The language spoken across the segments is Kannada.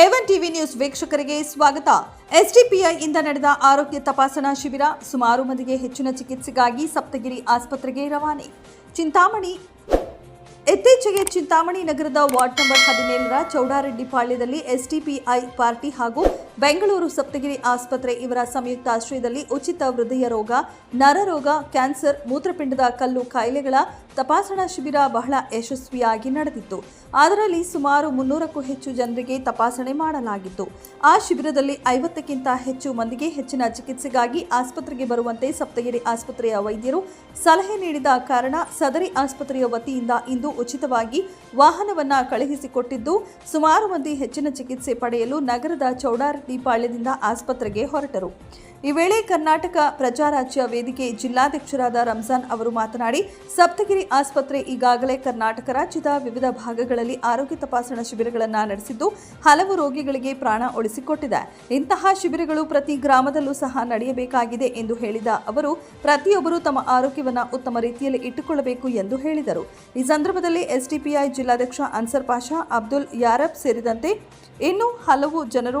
ಏವನ್ ಟಿವಿ ನ್ಯೂಸ್ ವೀಕ್ಷಕರಿಗೆ ಸ್ವಾಗತ. ಎಸ್ಡಿಪಿಐ ಇಂದ ನಡೆದ ಆರೋಗ್ಯ ತಪಾಸಣಾ ಶಿಬಿರ ಸುಮಾರು ಮಂದಿಗೆ ಹೆಚ್ಚಿನ ಚಿಕಿತ್ಸೆಗಾಗಿ ಸಪ್ತಗಿರಿ ಆಸ್ಪತ್ರೆಗೆ ರವಾನೆ. ಚಿಂತಾಮಣಿ ಇತ್ತೀಚೆಗೆ ಚಿಂತಾಮಣಿ ನಗರದ ವಾರ್ಡ್ ನಂಬರ್ ಹದಿನೇಳರ ಚೌಡಾರೆಡ್ಡಿ ಪಾಳ್ಯದಲ್ಲಿ ಎಸ್ಡಿಪಿಐ ಪಾರ್ಟಿ ಹಾಗೂ ಬೆಂಗಳೂರು ಸಪ್ತಗಿರಿ ಆಸ್ಪತ್ರೆ ಇವರ ಸಂಯುಕ್ತ ಆಶ್ರಯದಲ್ಲಿ ಉಚಿತ ಹೃದಯ ರೋಗ ನರರೋಗ ಕ್ಯಾನ್ಸರ್, ಮೂತ್ರಪಿಂಡದ ಕಲ್ಲು ಕಾಯಿಲೆಗಳ ತಪಾಸಣಾ ಶಿಬಿರ ಬಹಳ ಯಶಸ್ವಿಯಾಗಿ ನಡೆದಿತ್ತು. ಅದರಲ್ಲಿ ಸುಮಾರು ಮುನ್ನೂರಕ್ಕೂ ಹೆಚ್ಚು ಜನರಿಗೆ ತಪಾಸಣೆ ಮಾಡಲಾಗಿತ್ತು. ಆ ಶಿಬಿರದಲ್ಲಿ ಐವತ್ತಕ್ಕಿಂತ ಹೆಚ್ಚು ಮಂದಿಗೆ ಹೆಚ್ಚಿನ ಚಿಕಿತ್ಸೆಗಾಗಿ ಆಸ್ಪತ್ರೆಗೆ ಬರುವಂತೆ ಸಪ್ತಗಿರಿ ಆಸ್ಪತ್ರೆಯ ವೈದ್ಯರು ಸಲಹೆ ನೀಡಿದ ಕಾರಣ ಸದರಿ ಆಸ್ಪತ್ರೆಯ ವತಿಯಿಂದ ಇಂದು ಉಚಿತವಾಗಿ ವಾಹನವನ್ನ ಕಳುಹಿಸಿಕೊಟ್ಟಿದ್ದು, ಸುಮಾರು ಮಂದಿ ಹೆಚ್ಚಿನ ಚಿಕಿತ್ಸೆ ಪಡೆಯಲು ನಗರದ ಚೌಡಾರೆಡ್ಡಿ ಪಾಳ್ಯದಿಂದ ಆಸ್ಪತ್ರೆಗೆ ಹೊರಟರು. ಈ ವೇಳೆ ಕರ್ನಾಟಕ ಪ್ರಜಾರಾಜ್ಯ ವೇದಿಕೆ ಜಿಲ್ಲಾಧ್ಯಕ್ಷರಾದ ರಂಜಾನ್ ಅವರು ಮಾತನಾಡಿ, ಸಪ್ತಗಿರಿ ಆಸ್ಪತ್ರೆ ಈಗಾಗಲೇ ಕರ್ನಾಟಕ ರಾಜ್ಯದ ವಿವಿಧ ಭಾಗಗಳಲ್ಲಿ ಆರೋಗ್ಯ ತಪಾಸಣಾ ಶಿಬಿರಗಳನ್ನು ನಡೆಸಿದ್ದು, ಹಲವು ರೋಗಿಗಳಿಗೆ ಪ್ರಾಣ ಉಳಿಸಿಕೊಟ್ಟಿದೆ. ಇಂತಹ ಶಿಬಿರಗಳು ಪ್ರತಿ ಗ್ರಾಮದಲ್ಲೂ ಸಹ ನಡೆಯಬೇಕಾಗಿದೆ ಎಂದು ಹೇಳಿದ ಅವರು, ಪ್ರತಿಯೊಬ್ಬರು ತಮ್ಮ ಆರೋಗ್ಯವನ್ನು ಉತ್ತಮ ರೀತಿಯಲ್ಲಿ ಇಟ್ಟುಕೊಳ್ಳಬೇಕು ಎಂದು ಹೇಳಿದರು. ಈ ಸಂದರ್ಭದಲ್ಲಿ ಎಸ್ಡಿಪಿಐ ಜಿಲ್ಲಾಧ್ಯಕ್ಷ ಅನ್ಸರ್ ಪಾಷಾ, ಅಬ್ದುಲ್ ಯಾರಬ್ ಸೇರಿದಂತೆ ಇನ್ನೂ ಹಲವು ಜನರು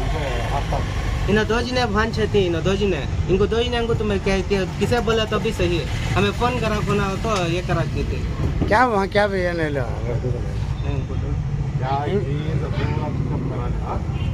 इन दोजिने भान छती इन दोजिने इनको दोजिने इनको तो मैं कहती है किसे बोला तो भी सही है। हमें फ़ोन करा फ़ोन हो तो ये करा के थे। क्या वहाँ क्या भैया नहीं हाँ, लो?